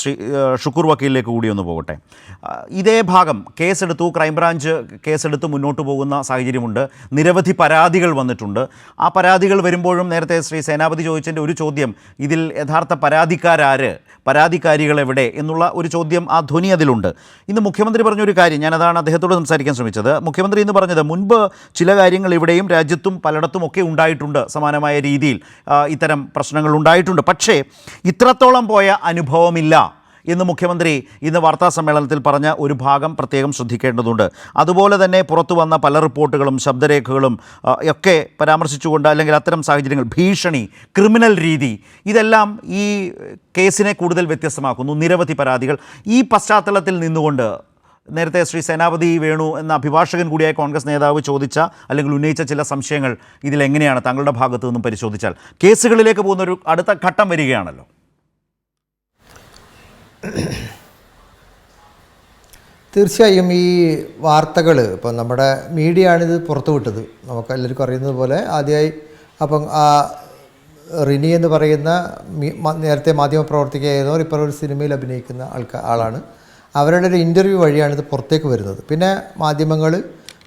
ശ്രീ ഷുക്കൂർ വക്കീലിലേക്ക് കൂടി ഒന്ന് പോകട്ടെ. ഇതേ ഭാഗം കേസെടുത്തു ക്രൈംബ്രാഞ്ച് കേസെടുത്ത് മുന്നോട്ട് പോകുന്ന സാഹചര്യമുണ്ട്. നിരവധി പരാതികൾ വന്നിട്ടുണ്ട്. ആ പരാതികൾ വരുമ്പോഴും നേരത്തെ ശ്രീ സേനാപതി ചോദിച്ചതിന്റെ ഒരു ചോദ്യം ഇതിൽ യഥാർത്ഥ പരാതിക്കാരാര് പരാതിക്കാരികൾ എവിടെ എന്നുള്ള ഒരു ചോദ്യം ആ ധ്വനി അതിലുണ്ട്. ഇന്ന് മുഖ്യമന്ത്രി പറഞ്ഞൊരു കാര്യം ഞാനതാണ് അദ്ദേഹത്തോട് സംസാരിക്കാൻ ശ്രമിച്ചത്. മുഖ്യമന്ത്രി എന്ന് പറഞ്ഞത് മുൻപ് ചില കാര്യങ്ങൾ ഇവിടെയും രാജ്യത്തും പലയിടത്തും ഒക്കെ ഉണ്ടായിട്ടുണ്ട് സമാനമായ രീതിയിൽ. ഇത്തരം പ്രശ്നങ്ങൾ ഉണ്ടായിട്ടുണ്ട്. പക്ഷേ ഇത്രത്തോളം പോയ അനുഭവമില്ല. എന്ന് മുഖ്യമന്ത്രി ഇന്ന് വാർത്താ സമ്മേളനത്തിൽ പറഞ്ഞ ഒരു ഭാഗം പ്രത്യേകം ശ്രദ്ധിക്കേണ്ടതുണ്ട്. അതുപോലെ തന്നെ പുറത്തു വന്ന പല റിപ്പോർട്ടുകളും ശബ്ദരേഖകളും ഒക്കെ പരാമർശിച്ചുകൊണ്ട് അല്ലെങ്കിൽ അത്തരം സാഹചര്യങ്ങൾ ഭീഷണി ക്രിമിനൽ രീതി ഇതെല്ലാം ഈ കേസിനെ കൂടുതൽ വ്യത്യസ്തമാക്കുന്നു. നിരവധി പരാതികൾ. ഈ പശ്ചാത്തലത്തിൽ നിന്നുകൊണ്ട് നേരത്തെ ശ്രീ സേനാപതി വേണു എന്ന അഭിഭാഷകൻ കൂടിയായ കോൺഗ്രസ് നേതാവ് ചോദിച്ച അല്ലെങ്കിൽ ഉന്നയിച്ച ചില സംശയങ്ങൾ ഇതിലെങ്ങനെയാണ് താങ്കളുടെ ഭാഗത്തു നിന്നും പരിശോധിച്ചാൽ? കേസുകളിലേക്ക് പോകുന്ന ഒരു അടുത്ത ഘട്ടം വരികയാണല്ലോ. തീർച്ചയായും ഈ വാർത്തകൾ ഇപ്പം നമ്മുടെ മീഡിയ ആണിത് പുറത്തുവിട്ടത് നമുക്ക് എല്ലാവർക്കും അറിയുന്നത് പോലെ ആദ്യമായി അപ്പം ആ റിനി എന്ന് പറയുന്ന നേരത്തെ മാധ്യമപ്രവർത്തകയായിരുന്നവർ ഇപ്പോൾ ഒരു സിനിമയിൽ അഭിനയിക്കുന്ന ആൾക്കാർ ആളാണ്. അവരുടെ ഒരു ഇന്റർവ്യൂ വഴിയാണ് ഇത് പുറത്തേക്ക് വരുന്നത്. പിന്നെ മാധ്യമങ്ങൾ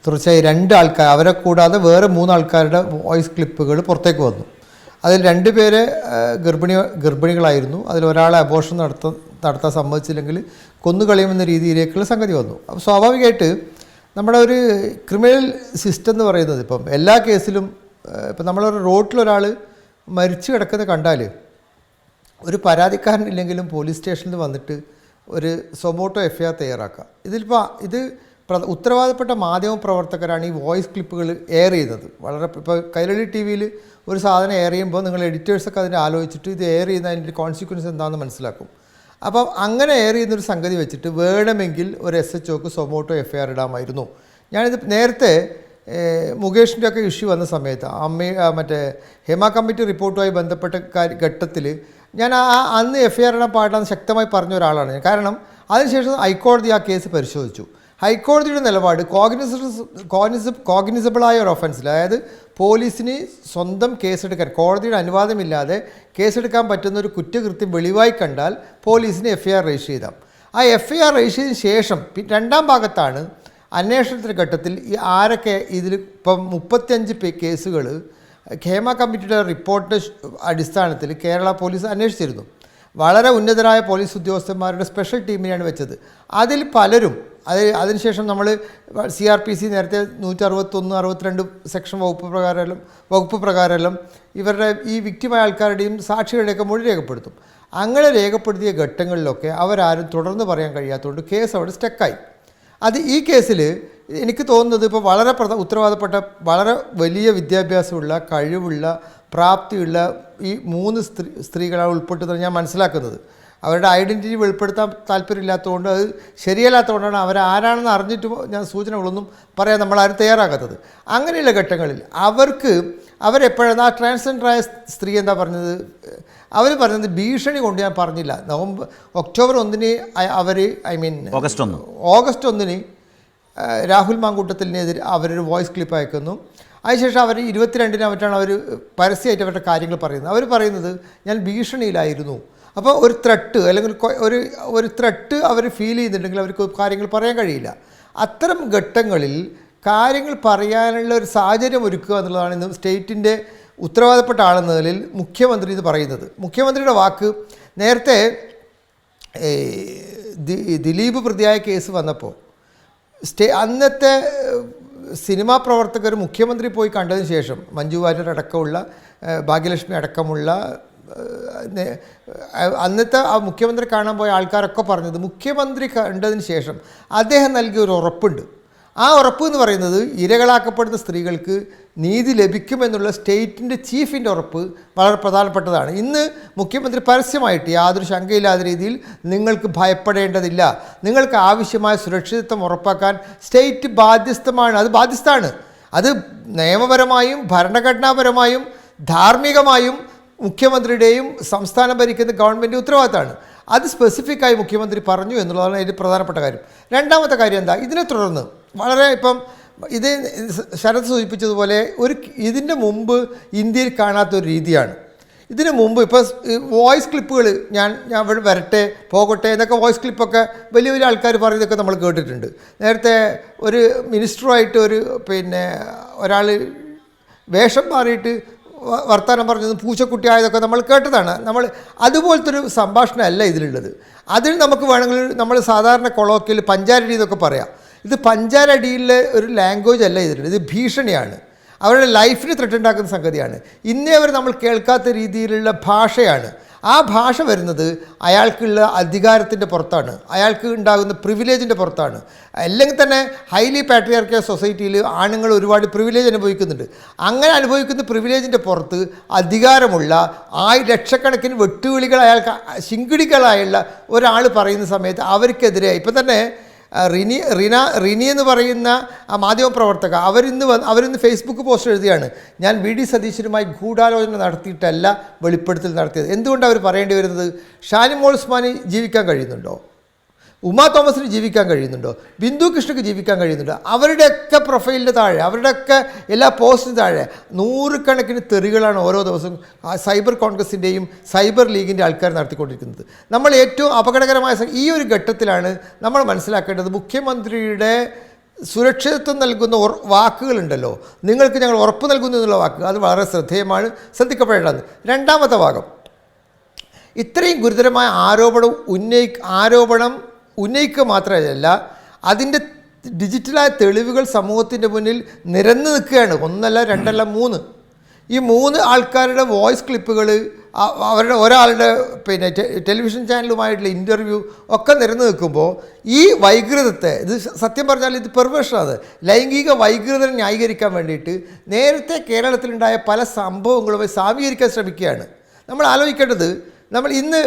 തീർച്ചയായും രണ്ട് ആൾക്കാർ അവരെ കൂടാതെ വേറെ മൂന്ന് ആൾക്കാരുടെ വോയിസ് ക്ലിപ്പുകൾ പുറത്തേക്ക് വന്നു. അതിൽ രണ്ട് പേര് ഗർഭിണി ഗർഭിണികളായിരുന്നു. അതിൽ ഒരാളെ അബോഷൻ നടത്ത നടത്താൻ സമ്മതിച്ചില്ലെങ്കിൽ കൊന്നുകളയുമെന്ന രീതിയിലേക്കുള്ള സംഗതി വന്നു. അപ്പോൾ സ്വാഭാവികമായിട്ട് നമ്മുടെ ഒരു ക്രിമിനൽ സിസ്റ്റം എന്ന് പറയുന്നത് ഇപ്പം എല്ലാ കേസിലും ഇപ്പം നമ്മളൊരു റോട്ടിലൊരാൾ മരിച്ചു കിടക്കുന്നത് കണ്ടാൽ ഒരു പരാതിക്കാരൻ ഇല്ലെങ്കിലും പോലീസ് സ്റ്റേഷനിൽ വന്നിട്ട് ഒരു സൊമോട്ടോ എഫ് ഐ ആർ തയ്യാറാക്കുക. ഇതിലിപ്പോൾ ഇത് ഉത്തരവാദപ്പെട്ട മാധ്യമ പ്രവർത്തകരാണ് ഈ വോയിസ് ക്ലിപ്പുകൾ എയർ ചെയ്യുന്നത്. വളരെ ഇപ്പോൾ കൈരളി ടി വിയിൽ ഒരു സാധനം എയർ ചെയ്യുമ്പോൾ നിങ്ങൾ എഡിറ്റേഴ്സൊക്കെ അതിനെ ആലോചിച്ചിട്ട് ഇത് എയർ ചെയ്യുന്നതിന്റെ കോൺസിക്വൻസ് എന്താണെന്ന് മനസ്സിലാക്കും. അപ്പം അങ്ങനെ എയർ ചെയ്യുന്നൊരു സംഗതി വെച്ചിട്ട് വേണമെങ്കിൽ ഒരു എസ് എച്ച് ഒക്ക് സൊമോട്ടോ എഫ് ഐ ആർ ഇടാമായിരുന്നു. ഞാനിത് നേരത്തെ മുകേഷിന്റെ ഒക്കെ ഇഷ്യൂ വന്ന സമയത്ത് അമ്മ മറ്റേ ഹേമ കമ്മിറ്റി റിപ്പോർട്ടുമായി ബന്ധപ്പെട്ട ഘട്ടത്തിൽ ഞാൻ ആ അന്ന് എഫ് ഐ ആർ ഇടാൻ പാടില്ലെന്ന് ശക്തമായി പറഞ്ഞ ഒരാളാണ് ഞാൻ. കാരണം അതിനുശേഷം ഹൈക്കോടതി ആ കേസ് പരിശോധിച്ചു. ഹൈക്കോടതിയുടെ നിലപാട് കോഗ്നിസ കോഗ്നിസ കോഗ്നിസബിളായ ഒരു ഒഫൻസിൽ അതായത് പോലീസിന് സ്വന്തം കേസെടുക്കാൻ കോടതിയുടെ അനുവാദമില്ലാതെ കേസെടുക്കാൻ പറ്റുന്ന ഒരു കുറ്റകൃത്യം വെളിവായി കണ്ടാൽ പോലീസിന് എഫ് ഐ ആർ രജിസ്റ്റർ ചെയ്താം ആ എഫ് ഐ ആർ രജിസ്റ്റർ ചെയ്തതിന് ശേഷം രണ്ടാം ഭാഗത്താണ് അന്വേഷണത്തിന്റെ ഘട്ടത്തിൽ ഈ ആരൊക്കെ ഇതിൽ ഇപ്പം മുപ്പത്തിയഞ്ച് കേസുകൾ ഖേമ കമ്മിറ്റിയുടെ റിപ്പോർട്ട് അടിസ്ഥാനത്തിൽ കേരള പോലീസ് അന്വേഷിച്ചിരുന്നു. വളരെ ഉന്നതരായ പോലീസ് ഉദ്യോഗസ്ഥന്മാരുടെ സ്പെഷ്യൽ ടീമിനെയാണ് വെച്ചത്. അതിൽ പലരും അത് അതിനുശേഷം നമ്മൾ സി ആർ പി സി നേരത്തെ നൂറ്റി അറുപത്തൊന്ന് അറുപത്തിരണ്ട് സെക്ഷൻ വകുപ്പ് പ്രകാരമെല്ലാം വകുപ്പ് പ്രകാരമെല്ലാം ഇവരുടെ ഈ വിക്റ്റിമായ ആൾക്കാരുടെയും സാക്ഷികളുടെയൊക്കെ മൊഴി രേഖപ്പെടുത്തും. അങ്ങനെ രേഖപ്പെടുത്തിയ ഘട്ടങ്ങളിലൊക്കെ അവരാരും തുടർന്ന് പറയാൻ കഴിയാത്തതുകൊണ്ട് കേസ് അവിടെ സ്റ്റക്കായി. അത് ഈ കേസിൽ എനിക്ക് തോന്നുന്നത് ഇപ്പോൾ വളരെ പ്രധ ഉത്തരവാദപ്പെട്ട വളരെ വലിയ വിദ്യാഭ്യാസമുള്ള കഴിവുള്ള പ്രാപ്തിയുള്ള ഈ മൂന്ന് സ്ത്രീ സ്ത്രീകളാണ് ഉൾപ്പെട്ടതെന്ന് ഞാൻ മനസ്സിലാക്കുന്നത്. അവരുടെ ഐഡന്റിറ്റി വെളിപ്പെടുത്താൻ താല്പര്യമില്ലാത്തതുകൊണ്ട് അത് ശരിയല്ലാത്തതുകൊണ്ടാണ് അവരാരാണെന്ന് അറിഞ്ഞിട്ട് ഞാൻ സൂചനകളൊന്നും പറയാൻ നമ്മളാരും തയ്യാറാകാത്തത്. അങ്ങനെയുള്ള ഘട്ടങ്ങളിൽ അവർക്ക് അവരെപ്പോഴാണ് ആ ട്രാൻസ്ജെൻഡറായ സ്ത്രീ എന്താ പറഞ്ഞത്? അവർ പറഞ്ഞത് ഭീഷണി കൊണ്ട് ഞാൻ പറഞ്ഞില്ല. നവംബർ ഒക്ടോബർ ഒന്നിന് അവർ ഐ മീൻ ഓഗസ്റ്റ് ഒന്ന്. ഓഗസ്റ്റ് ഒന്നിന് രാഹുൽ മാങ്കൂട്ടത്തിനെതിരെ അവരൊരു വോയിസ് ക്ലിപ്പ് അയക്കുന്നു. അതിനുശേഷം അവർ ഇരുപത്തിരണ്ടിന് മറ്റാണ് അവർ പരസ്യമായിട്ട് അവരുടെ കാര്യങ്ങൾ പറയുന്നത്. അവർ പറയുന്നത് ഞാൻ ഭീഷണിയിലായിരുന്നു. അപ്പോൾ ഒരു ത്രട്ട് അല്ലെങ്കിൽ ഒരു ഒരു ത്രട്ട് അവർ ഫീൽ ചെയ്യുന്നുണ്ടെങ്കിൽ അവർക്ക് കാര്യങ്ങൾ പറയാൻ കഴിയില്ല. അത്തരം ഘട്ടങ്ങളിൽ കാര്യങ്ങൾ പറയാനുള്ള ഒരു സാഹചര്യം ഒരുക്കുക എന്നുള്ളതാണ് ഇന്ന് സ്റ്റേറ്റിന്റെ ഉത്തരവാദപ്പെട്ട ആളെന്ന നിലയിൽ മുഖ്യമന്ത്രി ഇത് പറയുന്നത്. മുഖ്യമന്ത്രിയുടെ വാക്ക് നേരത്തെ ദിലീപ് പ്രതിയായ കേസ് വന്നപ്പോൾ സ്റ്റേ അന്നത്തെ സിനിമാ പ്രവർത്തകർ മുഖ്യമന്ത്രി പോയി കണ്ടതിന് ശേഷം മഞ്ജു വാര്യർ അടക്കമുള്ള ഭാഗ്യലക്ഷ്മി അടക്കമുള്ള അന്നത്തെ ആ മുഖ്യമന്ത്രി കാണാൻ പോയ ആൾക്കാരൊക്കെ പറഞ്ഞത് മുഖ്യമന്ത്രി കണ്ടതിന് ശേഷം അദ്ദേഹം നൽകിയ ഒരു ഉറപ്പുണ്ട്. ആ ഉറപ്പ് എന്ന് പറയുന്നത് ഇരകളാക്കപ്പെടുന്ന സ്ത്രീകൾക്ക് നീതി ലഭിക്കുമെന്നുള്ള സ്റ്റേറ്റിന്റെ ചീഫിന്റെ ഉറപ്പ് വളരെ പ്രധാനപ്പെട്ടതാണ്. ഇന്ന് മുഖ്യമന്ത്രി പരസ്യമായിട്ട് യാതൊരു ശങ്കയില്ലാത്ത രീതിയിൽ നിങ്ങൾക്ക് ഭയപ്പെടേണ്ടതില്ല. നിങ്ങൾക്ക് ആവശ്യമായ സുരക്ഷിതത്വം ഉറപ്പാക്കാൻ സ്റ്റേറ്റ് ബാധ്യസ്ഥമാണ്. അത് ബാധ്യസ്ഥാണ് അത് നിയമപരമായും ഭരണഘടനാപരമായും ധാർമ്മികമായും മുഖ്യമന്ത്രിയുടെയും സംസ്ഥാനം ഭരിക്കുന്ന ഗവൺമെന്റ് ഉത്തരവാദിത്തമാണ്. അത് സ്പെസിഫിക്കായി മുഖ്യമന്ത്രി പറഞ്ഞു എന്നുള്ളതാണ് ഇതിൽ പ്രധാനപ്പെട്ട കാര്യം. രണ്ടാമത്തെ കാര്യം എന്താ? ഇതിനെ തുടർന്ന് വളരെ ഇപ്പം ഇത് ശരത് സൂചിപ്പിച്ചതുപോലെ ഒരു ഇതിന്റെ മുമ്പ് ഇന്ത്യയിൽ കാണാത്ത ഒരു രീതിയാണ്. ഇതിനു മുമ്പ് ഇപ്പോൾ വോയിസ് ക്ലിപ്പുകൾ ഞാൻ ഞാൻ ഇവിടെ വരട്ടെ പോകട്ടെ എന്നൊക്കെ വോയിസ് ക്ലിപ്പൊക്കെ വലിയ വലിയ ആൾക്കാർ പറയുന്നതൊക്കെ നമ്മൾ കേട്ടിട്ടുണ്ട്. നേരത്തെ ഒരു മിനിസ്റ്ററുമായിട്ട് ഒരു പിന്നെ ഒരാൾ വേഷം മാറിയിട്ട് വർത്തമാനം പറഞ്ഞതും പൂച്ചക്കുട്ടി ആയതൊക്കെ നമ്മൾ കേട്ടതാണ്. നമ്മൾ അതുപോലത്തെ ഒരു സംഭാഷണമല്ല ഇതിലുള്ളത്. അതിൽ നമുക്ക് വേണമെങ്കിൽ നമ്മൾ സാധാരണ കൊളോക്കിൽ പഞ്ചാരടി എന്നൊക്കെ പറയാം. ഇത് പഞ്ചാരടിയിലെ ഒരു ലാംഗ്വേജ് അല്ല ഇതിലുള്ളത്. ഇത് ഭീഷണിയാണ്. അവരുടെ ലൈഫിന് ത്രെട്ടുണ്ടാക്കുന്ന സംഗതിയാണ്. ഇന്നേ അവർ നമ്മൾ കേൾക്കാത്ത രീതിയിലുള്ള ഭാഷയാണ്. ആ ഭാഷ വരുന്നത് അയാൾക്കുള്ള അധികാരത്തിന്റെ പുറത്താണ്. അയാൾക്ക് ഉണ്ടാകുന്ന പ്രിവിലേജിന്റെ പുറത്താണ്. അല്ലെങ്കിൽ തന്നെ ഹൈലി പാട്രിയാർക്കിയ സൊസൈറ്റിയിൽ ആണുങ്ങൾ ഒരുപാട് പ്രിവിലേജ് അനുഭവിക്കുന്നുണ്ട്. അങ്ങനെ അനുഭവിക്കുന്ന പ്രിവിലേജിന്റെ പുറത്ത് അധികാരമുള്ള ആയി ലക്ഷക്കണക്കിന് വെട്ടുവിളികൾ അയാൾക്ക് ശിങ്കിടികളായുള്ള ഒരാൾ പറയുന്ന സമയത്ത് അവർക്കെതിരെ ഇപ്പം തന്നെ റിനി റിന റിനി എന്ന് പറയുന്ന ആ മാധ്യമപ്രവർത്തക അവരിന്ന് വന്ന് അവരിന്ന് ഫേസ്ബുക്ക് പോസ്റ്റ് എഴുതിയാണ്. ഞാൻ വി ഡി സതീശനുമായി ഗൂഢാലോചന നടത്തിയിട്ടല്ല വെളിപ്പെടുത്തൽ നടത്തിയത്. എന്തുകൊണ്ട് അവർ പറയേണ്ടി വരുന്നത്? ഷാനിമോൾ ഉസ്മാനി ജീവിക്കാൻ കഴിയുന്നുണ്ടോ? ഉമാ തോമസിന് ജീവിക്കാൻ കഴിയുന്നുണ്ടോ? ബിന്ദു കൃഷ്ണക്ക് ജീവിക്കാൻ കഴിയുന്നുണ്ടോ? അവരുടെയൊക്കെ പ്രൊഫൈലിന്റെ താഴെ അവരുടെയൊക്കെ എല്ലാ പോസ്റ്റിന് താഴെ നൂറുകണക്കിന് തെറികളാണ് ഓരോ ദിവസവും സൈബർ കോൺഗ്രസിന്റെയും സൈബർ ലീഗിന്റെ ആൾക്കാർ നടത്തിക്കൊണ്ടിരിക്കുന്നത്. നമ്മൾ ഏറ്റവും അപകടകരമായ ഈ ഒരു ഘട്ടത്തിലാണ് നമ്മൾ മനസ്സിലാക്കേണ്ടത് മുഖ്യമന്ത്രിയുടെ സുരക്ഷിതത്വം നൽകുന്ന വാക്കുകളുണ്ടല്ലോ. നിങ്ങൾക്ക് ഞങ്ങൾ ഉറപ്പ് നൽകുന്നു എന്നുള്ള വാക്കുകൾ അത് വളരെ ശ്രദ്ധേയമാണ്. ശ്രദ്ധിക്കപ്പെടേണ്ടത് രണ്ടാമത്തെ ഭാഗം. ഇത്രയും ഗുരുതരമായ ആരോപണം ഉന്നയി ആരോപണം ഉന്നയിക്കുക മാത്രമല്ല അതിന്റെ ഡിജിറ്റലായ തെളിവുകൾ സമൂഹത്തിന്റെ മുന്നിൽ നിരന്ന് നിൽക്കുകയാണ്. ഒന്നല്ല രണ്ടല്ല മൂന്ന്. ഈ മൂന്ന് ആൾക്കാരുടെ വോയിസ് ക്ലിപ്പുകൾ അവരുടെ ഒരാളുടെ പിന്നെ ടെലിവിഷൻ ചാനലുമായിട്ടുള്ള ഇന്റർവ്യൂ ഒക്കെ നിരന്ന് നിൽക്കുമ്പോൾ ഈ വൈകൃതത്തെ ഇത് സത്യം പറഞ്ഞാൽ ഇത് പെർവേഷനാണ് ലൈംഗിക വൈകൃതം ന്യായീകരിക്കാൻ വേണ്ടിയിട്ട് നേരത്തെ കേരളത്തിലുണ്ടായ പല സംഭവങ്ങളുമായി സാമീകരിക്കാൻ ശ്രമിക്കുകയാണ്. നമ്മൾ ആലോചിക്കേണ്ടത് നമ്മൾ ഇന്ന്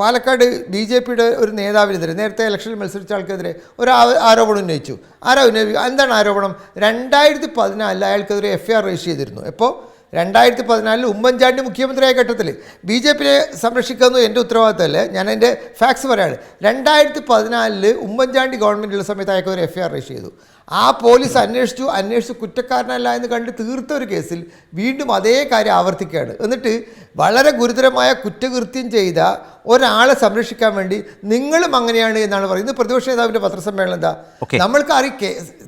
പാലക്കാട് ബി ജെ പിയുടെ ഒരു നേതാവിനെതിരെ നേരത്തെ ഇലക്ഷനിൽ മത്സരിച്ച ആൾക്കെതിരെ ഒരു ആരോപണം ഉന്നയിച്ചു. ആരാ ഉന്നയിച്ചു എന്താണ് ആരോപണം? രണ്ടായിരത്തി പതിനാലിൽ അയാൾക്കെതിരെ എഫ് ഐ ആർ രജിസ്റ്റർ ചെയ്തിരുന്നു. എപ്പോൾ രണ്ടായിരത്തി പതിനാലിൽ ഉമ്മൻചാണ്ടി മുഖ്യമന്ത്രിയായ ഘട്ടത്തിൽ ബി ജെ പിയെ സംരക്ഷിക്കുന്നത് എന്റെ ഉത്തരവാദിത്തമല്ലേ. ഞാൻ എന്റെ ഫാക്സ് പറയാണ്. രണ്ടായിരത്തി പതിനാലിൽ ഉമ്മൻചാണ്ടി ഗവൺമെന്റുള്ള സമയത്ത് അയാൾക്കൊരു എഫ് ഐ ആർ രജിസ്റ്റർ ചെയ്തു. ആ പോലീസ് അന്വേഷിച്ചു അന്വേഷിച്ച് കുറ്റക്കാരനല്ല എന്ന് കണ്ട് തീർത്ത ഒരു കേസിൽ വീണ്ടും അതേ കാര്യം ആവർത്തിക്കുകയാണ്. എന്നിട്ട് വളരെ ഗുരുതരമായ കുറ്റകൃത്യം ചെയ്ത ഒരാളെ സംരക്ഷിക്കാൻ വേണ്ടി നിങ്ങളും അങ്ങനെയാണ് എന്നാണ് പറയുന്നത്. പ്രതിപക്ഷ നേതാവിന്റെ പത്രസമ്മേളനം എന്താ. നമ്മൾക്ക് അറിയാം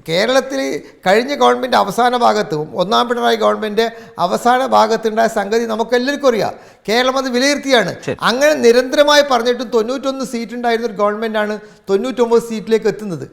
കേരളത്തിൽ കഴിഞ്ഞ ഗവൺമെന്റ് അവസാന ഭാഗത്തും ഒന്നാം പിണറായി ഗവൺമെന്റ് അവസാന ഭാഗത്തുണ്ടായ സംഗതി നമുക്കെല്ലാവർക്കും അറിയാം. കേരളം അത് വിലയിരുത്തിയാണ്. അങ്ങനെ നിരന്തരമായി പറഞ്ഞിട്ടും തൊണ്ണൂറ്റൊന്ന് സീറ്റ് ഉണ്ടായിരുന്ന ഒരു ഗവൺമെന്റാണ് തൊണ്ണൂറ്റൊമ്പത് സീറ്റിലേക്ക് എത്തുന്നത്.